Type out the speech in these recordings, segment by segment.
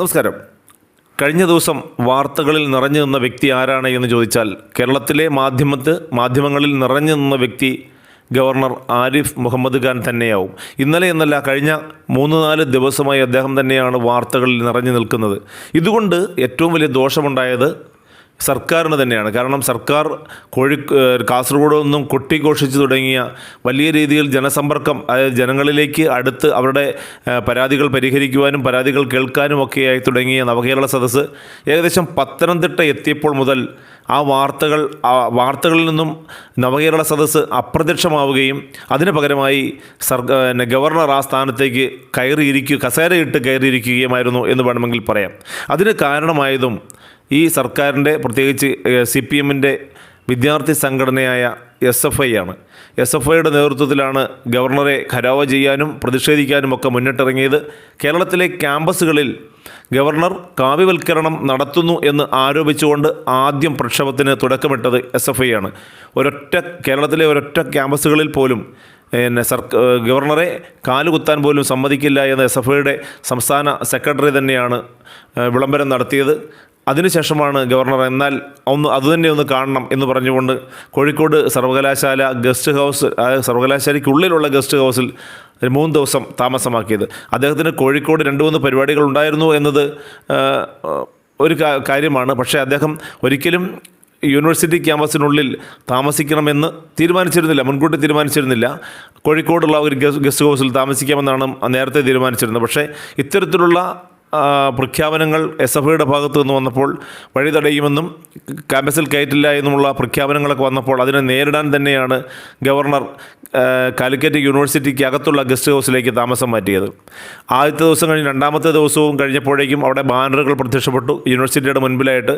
നമസ്കാരം. കഴിഞ്ഞ ദിവസം വാർത്തകളിൽ നിറഞ്ഞു നിന്ന വ്യക്തി ആരാണ് എന്ന് ചോദിച്ചാൽ കേരളത്തിലെ മാധ്യമത്ത് മാധ്യമങ്ങളിൽ നിറഞ്ഞു നിന്ന വ്യക്തി ഗവർണർ ആരിഫ് മുഹമ്മദ് ഖാൻ തന്നെയാവും. ഇന്നലെ എന്നല്ല കഴിഞ്ഞ മൂന്ന് നാല് ദിവസമായി അദ്ദേഹം തന്നെയാണ് വാർത്തകളിൽ നിറഞ്ഞു നിൽക്കുന്നത്. ഇതുകൊണ്ട് ഏറ്റവും വലിയ ദോഷമുണ്ടായത് സർക്കാരിന് തന്നെയാണ്. കാരണം സർക്കാർ കോഴി കാസർഗോഡ് നിന്നും കൊട്ടിഘോഷിച്ചു തുടങ്ങിയ വലിയ രീതിയിൽ ജനസമ്പർക്കം അതായത് ജനങ്ങളിലേക്ക് അടുത്ത് അവരുടെ പരാതികൾ പരിഹരിക്കുവാനും പരാതികൾ കേൾക്കാനും ഒക്കെയായി തുടങ്ങിയ നവകേരള സദസ്സ് ഏകദേശം പത്തനംതിട്ട എത്തിയപ്പോൾ മുതൽ ആ വാർത്തകൾ ആ വാർത്തകളിൽ നിന്നും നവകേരള സദസ്സ് അപ്രത്യക്ഷമാവുകയും അതിന് പകരമായി സർ ഗവർണർ ആ സ്ഥാനത്തേക്ക് കയറിയിരിക്കുക കസേരയിട്ട് കയറിയിരിക്കുകയുമായിരുന്നു എന്ന് വേണമെങ്കിൽ പറയാം. അതിന് കാരണമായതും ഈ സർക്കാരിന്റെ പ്രത്യേകിച്ച് സി പി എമ്മിന്റെ വിദ്യാർത്ഥി സംഘടനയായ എസ് എഫ് ഐ ആണ്. എസ് എഫ് ഐയുടെ നേതൃത്വത്തിലാണ് ഗവർണറെ ഖരാവ ചെയ്യാനും പ്രതിഷേധിക്കാനും ഒക്കെ മുന്നിട്ടിറങ്ങിയത്. കേരളത്തിലെ ക്യാമ്പസുകളിൽ ഗവർണർ കാവ്യവൽക്കരണം നടത്തുന്നു എന്ന് ആരോപിച്ചുകൊണ്ട് ആദ്യം പ്രക്ഷോഭത്തിന് തുടക്കമിട്ടത് എസ് എഫ് ഐ ആണ്. ഒരൊറ്റ കേരളത്തിലെ ഒരൊറ്റ ക്യാമ്പസുകളിൽ പോലും പിന്നെ സർക്ക ഗവർണറെ കാലുകുത്താൻ പോലും സമ്മതിക്കില്ല എന്ന് എസ് എഫ് ഐയുടെ സംസ്ഥാന സെക്രട്ടറി തന്നെയാണ് വിളംബരം നടത്തിയത്. അതിനുശേഷമാണ് ഗവർണർ എന്നാൽ ഒന്ന് അതുതന്നെ ഒന്ന് കാണണം എന്ന് പറഞ്ഞുകൊണ്ട് കോഴിക്കോട് സർവകലാശാല ഗസ്റ്റ് ഹൗസ് സർവകലാശാലയ്ക്കുള്ളിലുള്ള ഗസ്റ്റ് ഹൗസിൽ മൂന്ന് ദിവസം താമസമാക്കിയത്. അദ്ദേഹത്തിന് കോഴിക്കോട് രണ്ട് മൂന്ന് പരിപാടികൾ ഉണ്ടായിരുന്നു എന്നത് ഒരു കാര്യമാണ്. പക്ഷേ അദ്ദേഹം ഒരിക്കലും യൂണിവേഴ്സിറ്റി ക്യാമ്പസിനുള്ളിൽ താമസിക്കണമെന്ന് തീരുമാനിച്ചിരുന്നില്ല. മുൻകൂട്ടി തീരുമാനിച്ചിരുന്നില്ല. കോഴിക്കോടുള്ള ഒരു ഗസ്റ്റ് ഹൗസിൽ താമസിക്കാമെന്നാണ് നേരത്തെ തീരുമാനിച്ചിരുന്നത്. പക്ഷേ ഇത്തരത്തിലുള്ള പ്രഖ്യാപനങ്ങൾ എസ് എഫ് ഐയുടെ ഭാഗത്തു നിന്ന് വന്നപ്പോൾ വഴി തടയുമെന്നും ക്യാമ്പസിൽ കയറ്റില്ല എന്നുമുള്ള പ്രഖ്യാപനങ്ങളൊക്കെ വന്നപ്പോൾ അതിനെ നേരിടാൻ തന്നെയാണ് ഗവർണർ കാലിക്കറ്റ് യൂണിവേഴ്സിറ്റിക്ക് അകത്തുള്ള ഗസ്റ്റ് ഹൗസിലേക്ക് താമസം മാറ്റിയത്. ആദ്യത്തെ ദിവസം കഴിഞ്ഞ് രണ്ടാമത്തെ ദിവസവും കഴിഞ്ഞപ്പോഴേക്കും അവിടെ ബാനറുകൾ പ്രത്യക്ഷപ്പെട്ടു യൂണിവേഴ്സിറ്റിയുടെ മുൻപിലായിട്ട്.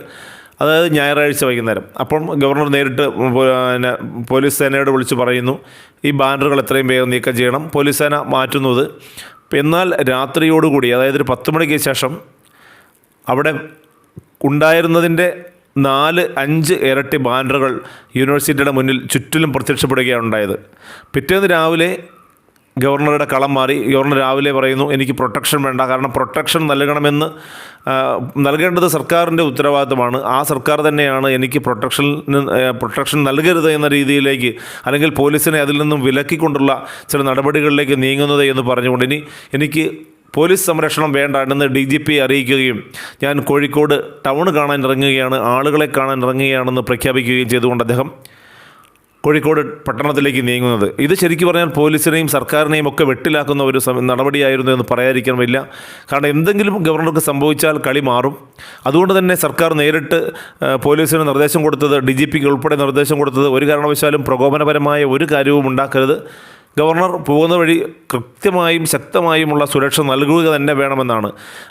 അതായത് ഞായറാഴ്ച വൈകുന്നേരം. അപ്പം ഗവർണർ നേരിട്ട് പിന്നെ പോലീസ് സേനയോട് വിളിച്ച് പറയുന്നു ഈ ബാനറുകൾ എത്രയും വേഗം നീക്കം ചെയ്യണം. പോലീസ് സേന മാറ്റുന്നത് എന്നാൽ രാത്രിയോടുകൂടി അതായത് ഒരു പത്ത് മണിക്ക് ശേഷം അവിടെ ഉണ്ടായിരുന്നതിന്റെ നാല് അഞ്ച് ഇരട്ടി ബാനറുകൾ യൂണിവേഴ്സിറ്റിയുടെ മുന്നിൽ ചുറ്റിലും പ്രത്യക്ഷപ്പെടുകയാണ് ഉണ്ടായത്. പിറ്റേന്ന് രാവിലെ ഗവർണറുടെ കളം മാറി. ഗവർണർ രാവിലെ പറയുന്നു എനിക്ക് പ്രൊട്ടക്ഷൻ വേണ്ട. കാരണം പ്രൊട്ടക്ഷൻ നൽകണമെന്ന് നൽകേണ്ടത് സർക്കാരിന്റെ ഉത്തരവാദിത്തമാണ്. ആ സർക്കാർ തന്നെയാണ് എനിക്ക് പ്രൊട്ടക്ഷൻ പ്രൊട്ടക്ഷൻ നൽകരുത് എന്ന രീതിയിലേക്ക് അല്ലെങ്കിൽ പോലീസിനെ അതിൽ നിന്നും വിലക്കിക്കൊണ്ടുള്ള ചില നടപടികളിലേക്ക് നീങ്ങുന്നത് എന്ന് പറഞ്ഞുകൊണ്ട് ഇനി എനിക്ക് പോലീസ് സംരക്ഷണം വേണ്ട എന്ന് ഡി ജി പി അറിയിക്കുകയും ഞാൻ കോഴിക്കോട് ടൗൺ കാണാൻ ഇറങ്ങുകയാണ് ആളുകളെ കാണാൻ ഇറങ്ങുകയാണെന്ന് പ്രഖ്യാപിക്കുകയും ചെയ്തുകൊണ്ട് അദ്ദേഹം കോഴിക്കോട് പട്ടണത്തിലേക്ക് നീങ്ങുന്നത്. ഇത് ശരിക്കും പറഞ്ഞാൽ പോലീസിനെയും സർക്കാരിനെയും ഒക്കെ വെട്ടിലാക്കുന്ന ഒരു നടപടിയായിരുന്നു എന്ന് പറയാതിരിക്കാൻ വയ്യ. കാരണം എന്തെങ്കിലും ഗവർണർക്ക് സംഭവിച്ചാൽ കളി മാറും. അതുകൊണ്ട് തന്നെ സർക്കാർ നേരിട്ട് പോലീസിന് നിർദ്ദേശം കൊടുത്തത് ഡി ജി പിക്ക് ഉൾപ്പെടെ നിർദ്ദേശം കൊടുത്തത് ഒരു കാരണവശാലും പ്രകോപനപരമായ ഒരു കാര്യവും ഉണ്ടാക്കരുത്. ഗവർണർ പോകുന്ന വഴി കൃത്യമായും ശക്തമായുമുള്ള സുരക്ഷ നൽകുക തന്നെ വേണമെന്നാണ്.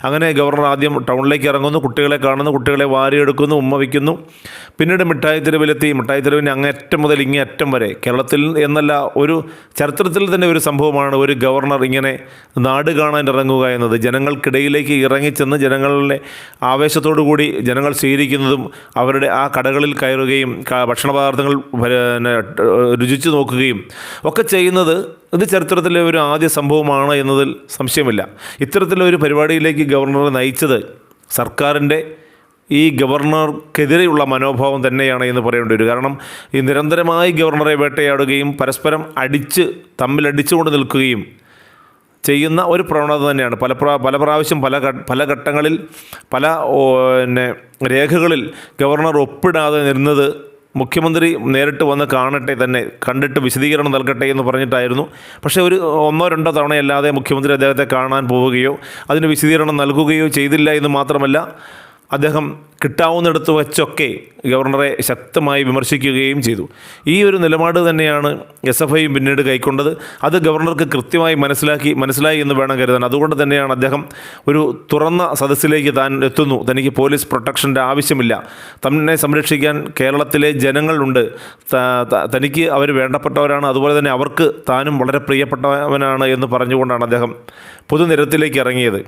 അങ്ങനെ ഗവർണർ ആദ്യം ടൗണിലേക്ക് ഇറങ്ങുന്നു കുട്ടികളെ കാണുന്നു കുട്ടികളെ വാരിയെടുക്കുന്നു ഉമ്മ വയ്ക്കുന്നു. പിന്നീട് മിഠായി തെരുവിലെത്തി മിഠായി തെരുവിന്റെ അങ്ങേറ്റം മുതൽ ഇങ്ങേ അറ്റം വരെ. കേരളത്തിൽ എന്നല്ല ഒരു ചരിത്രത്തിൽ തന്നെ ഒരു സംഭവമാണ് ഒരു ഗവർണർ ഇങ്ങനെ നാട് കാണാൻ ഇറങ്ങുക എന്നത്. ജനങ്ങൾക്കിടയിലേക്ക് ഇറങ്ങിച്ചെന്ന് ജനങ്ങളുടെ ആവേശത്തോടു കൂടി ജനങ്ങൾ സ്വീകരിക്കുന്നതും അവരുടെ ആ കടകളിൽ കയറുകയും ഭക്ഷണ പദാർത്ഥങ്ങൾ രുചിച്ചു നോക്കുകയും ഒക്കെ ചെയ്യുന്നത് ഇത് ചരിത്രത്തിലെ ഒരു ആദ്യ സംഭവമാണ് എന്നതിൽ സംശയമില്ല. ഇത്തരത്തിലൊരു പരിപാടിയിലേക്ക് ഗവർണറെ നയിച്ചത് സർക്കാരിന്റെ ഈ ഗവർണർക്കെതിരെയുള്ള മനോഭാവം തന്നെയാണ് എന്ന് പറയേണ്ടി വരും. കാരണം ഈ നിരന്തരമായി ഗവർണറെ വേട്ടയാടുകയും പരസ്പരം അടിച്ച് തമ്മിലടിച്ചുകൊണ്ട് നിൽക്കുകയും ചെയ്യുന്ന ഒരു പ്രവണത തന്നെയാണ്. പല പ്രാ പല പ്രാവശ്യം പല പല ഘട്ടങ്ങളിൽ പല പിന്നെ രേഖകളിൽ ഗവർണർ ഒപ്പിടാതെ നിന്നത് മുഖ്യമന്ത്രി നേരിട്ട് വന്ന് കാണട്ടെ തന്നെ കണ്ടിട്ട് വിശദീകരണം നൽകട്ടെ എന്ന് പറഞ്ഞിട്ടായിരുന്നു. പക്ഷേ ഒരു ഒന്നോ രണ്ടോ തവണയല്ലാതെ മുഖ്യമന്ത്രി അദ്ദേഹത്തെ കാണാൻ പോവുകയോ അതിന് വിശദീകരണം നൽകുകയോ ചെയ്തില്ല എന്ന് മാത്രമല്ല അദ്ദേഹം കിട്ടാവുന്നിടത്ത് വച്ചൊക്കെ ഗവർണറെ ശക്തമായി വിമർശിക്കുകയും ചെയ്തു. ഈ ഒരു നിലപാട് തന്നെയാണ് എസ് എഫ് ഐയും പിന്നീട് കൈക്കൊണ്ടത്. അത് ഗവർണർക്ക് കൃത്യമായി മനസ്സിലാക്കി മനസ്സിലായി എന്ന് വേണം കരുതാൻ. അതുകൊണ്ട് തന്നെയാണ് അദ്ദേഹം ഒരു തുറന്ന സദസ്സിലേക്ക് താൻ എത്തുന്നു. തനിക്ക് പോലീസ് പ്രൊട്ടക്ഷന്റെ ആവശ്യമില്ല. തന്നെ സംരക്ഷിക്കാൻ കേരളത്തിലെ ജനങ്ങളുണ്ട്. തനിക്ക് അവർ വേണ്ടപ്പെട്ടവരാണ്. അതുപോലെ തന്നെ അവർക്ക് താനും വളരെ പ്രിയപ്പെട്ടവനാണ് എന്ന് പറഞ്ഞുകൊണ്ടാണ് അദ്ദേഹം പൊതുനിരത്തിലേക്ക് ഇറങ്ങിയത്.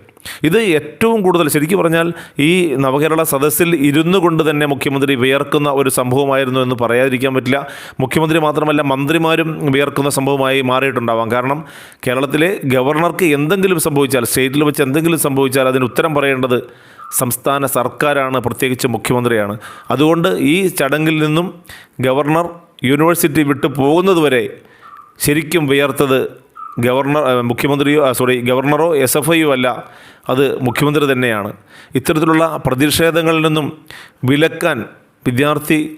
ഇത് ഏറ്റവും കൂടുതൽ ശരിക്കും പറഞ്ഞാൽ ഈ നവകേരള സദസ്സിൽ ഓഫീസിൽ ഇരുന്നു കൊണ്ട് തന്നെ മുഖ്യമന്ത്രി വിയർക്കുന്ന ഒരു സംഭവമായിരുന്നു എന്ന് പറയാതിരിക്കാൻ പറ്റില്ല. മുഖ്യമന്ത്രി മാത്രമല്ല മന്ത്രിമാരും വിയർക്കുന്ന സംഭവമായി മാറിയിട്ടുണ്ടാവാം. കാരണം കേരളത്തിലെ ഗവർണർക്ക് എന്തെങ്കിലും സംഭവിച്ചാൽ സ്റ്റേറ്റിൽ വെച്ച് എന്തെങ്കിലും സംഭവിച്ചാൽ അതിന് ഉത്തരം പറയേണ്ടത് സംസ്ഥാന സർക്കാരാണ് പ്രത്യേകിച്ച് മുഖ്യമന്ത്രിയാണ്. അതുകൊണ്ട് ഈ ചടങ്ങിൽ നിന്നും ഗവർണർ യൂണിവേഴ്സിറ്റി വിട്ടു പോകുന്നതുവരെ ശരിക്കും വിയർത്തത് ഗവർണർ മുഖ്യമന്ത്രിയോ സോറി ഗവർണറോ എസ് എഫ് ഐയോ അല്ല. അത് മുഖ്യമന്ത്രി തന്നെയാണ്. ഇത്തരത്തിലുള്ള പ്രതിഷേധങ്ങളിൽ നിന്നും വിലക്കാൻ വിദ്യാർത്ഥി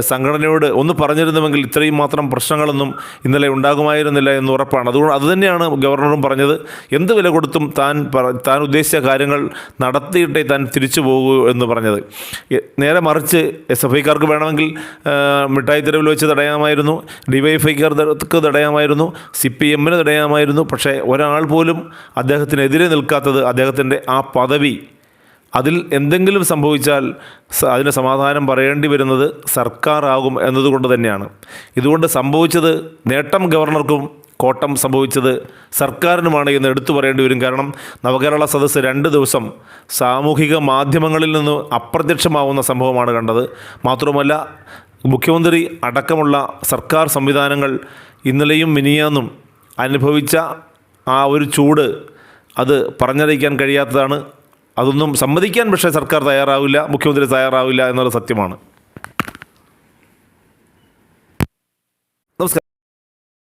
സംഘടനയോട് ഒന്ന് പറഞ്ഞിരുന്നുവെങ്കിൽ ഇത്രയും മാത്രം പ്രശ്നങ്ങളൊന്നും ഇന്നലെ ഉണ്ടാകുമായിരുന്നില്ല എന്ന് ഉറപ്പാണ്. അതുകൊണ്ട് അതുതന്നെയാണ് ഗവർണറും പറഞ്ഞത്. എന്ത് വില കൊടുത്തും താൻ താൻ ഉദ്ദേശിച്ച കാര്യങ്ങൾ നടത്തിയിട്ടേ താൻ തിരിച്ചു പോകൂ എന്ന് പറഞ്ഞത്. നേരെ മറിച്ച് എസ് എഫ് ഐക്കാർക്ക് വേണമെങ്കിൽ മിഠായി തെരുവിൽ വെച്ച് തടയാമായിരുന്നു. ഡിവൈഎഫ്ഐക്കാർക്ക് തടയാമായിരുന്നു. സി പി എമ്മിന് തടയാമായിരുന്നു. പക്ഷേ ഒരാൾ പോലും അദ്ദേഹത്തിനെതിരെ നിൽക്കാത്തത് അദ്ദേഹത്തിന്റെ ആ പദവി അതിൽ എന്തെങ്കിലും സംഭവിച്ചാൽ അതിന് സമാധാനം പറയേണ്ടി വരുന്നത് സർക്കാരാകും എന്നതുകൊണ്ട് തന്നെയാണ്. ഇതുകൊണ്ട് സംഭവിച്ചത് നേട്ടം ഗവർണർക്കും കോട്ടം സംഭവിച്ചത് സർക്കാരിനുമാണ് എന്ന് എടുത്തു പറയേണ്ടി വരും. കാരണം നവകേരള സദസ്സ് രണ്ട് ദിവസം സാമൂഹിക മാധ്യമങ്ങളിൽ നിന്ന് അപ്രത്യക്ഷമാവുന്ന സംഭവമാണ് കണ്ടത്. മാത്രമല്ല മുഖ്യമന്ത്രി അടക്കമുള്ള സർക്കാർ സംവിധാനങ്ങൾ ഇന്നലെയും മിനിയാന്നും അനുഭവിച്ച ആ ഒരു ചൂട് അത് പറഞ്ഞറിയിക്കാൻ കഴിയാത്തതാണ്. അതൊന്നും സമ്മതിക്കാൻ പക്ഷേ സർക്കാർ തയ്യാറാവില്ല മുഖ്യമന്ത്രി തയ്യാറാവില്ല എന്നുള്ള സത്യമാണ്.